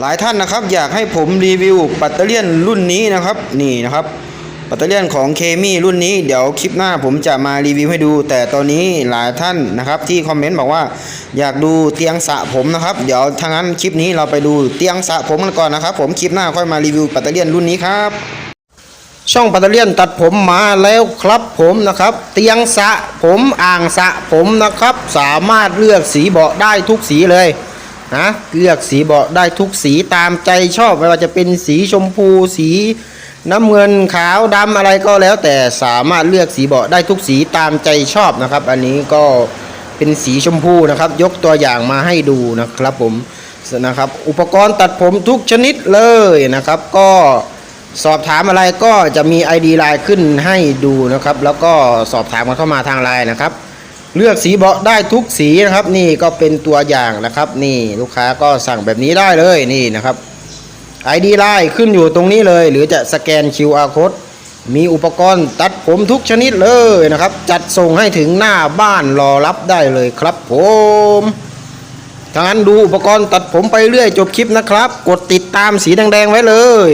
หลายท่านนะครับอยากให้ผมรีวิวปัตเตอร์เลียนรุ่นนี้นะครับนี่นะครับปัตเตอร์เลียนของเคมีรุ่นนี้เดี๋ยวคลิปหน้าผมจะมารีวิวให้ดู แต่ตอนนี้หลายท่านนะครับที่คอมเมนต์บอกว่าอยากดูเตียงสระผมนะครับ เดี๋ยวทางนั้นคลิปนี้เราไปดูเตียงสระผมกันก่อนนะครับ ผมคลิปหน้าค่อยมารีวิวปัตเตอร์เลียนรุ่นนี้ครับช่องปัตเตอร์เลียนตัดผมมาแล้วครับผมนะครับ เตียงสระผมอ่างสระผมนะครับ สามารถเลือกสีเบาะได้ทุกสีเลย นะเลือกสีเบาะได้ทุกสีตามใจชอบไม่ว่าจะเป็นสีชมพูสีน้ำเงินขาวดำอะไรก็แล้ว แต่สามารถเลือกสีเบาะได้ทุกสีตามใจชอบนะครับ อันนี้ก็เป็นสีชมพูนะครับ ยกตัวอย่างมาให้ดูนะครับผมนะครับ อุปกรณ์ตัดผมทุกชนิดเลยนะครับ ก็สอบถามอะไรก็จะมี ID ไลน์ขึ้นให้ดูนะครับ แล้วก็สอบถามกันเข้ามาทางไลน์นะครับ เลือกสีเบาะได้ทุกสีนะครับ นี่ก็เป็นตัวอย่างนะครับ นี่ลูกค้าก็สั่งแบบนี้ได้เลยนี่นะครับ ID ไลน์ขึ้นอยู่ตรงนี้เลย หรือจะสแกน QR code มีอุปกรณ์ตัดผมทุกชนิดเลยนะครับ จัดส่งให้ถึงหน้าบ้านรอรับได้เลยครับผมถ้างั้นดูอุปกรณ์ตัดผมไปเรื่อยจบคลิปนะครับ กดติดตามสีแดงๆไว้เลย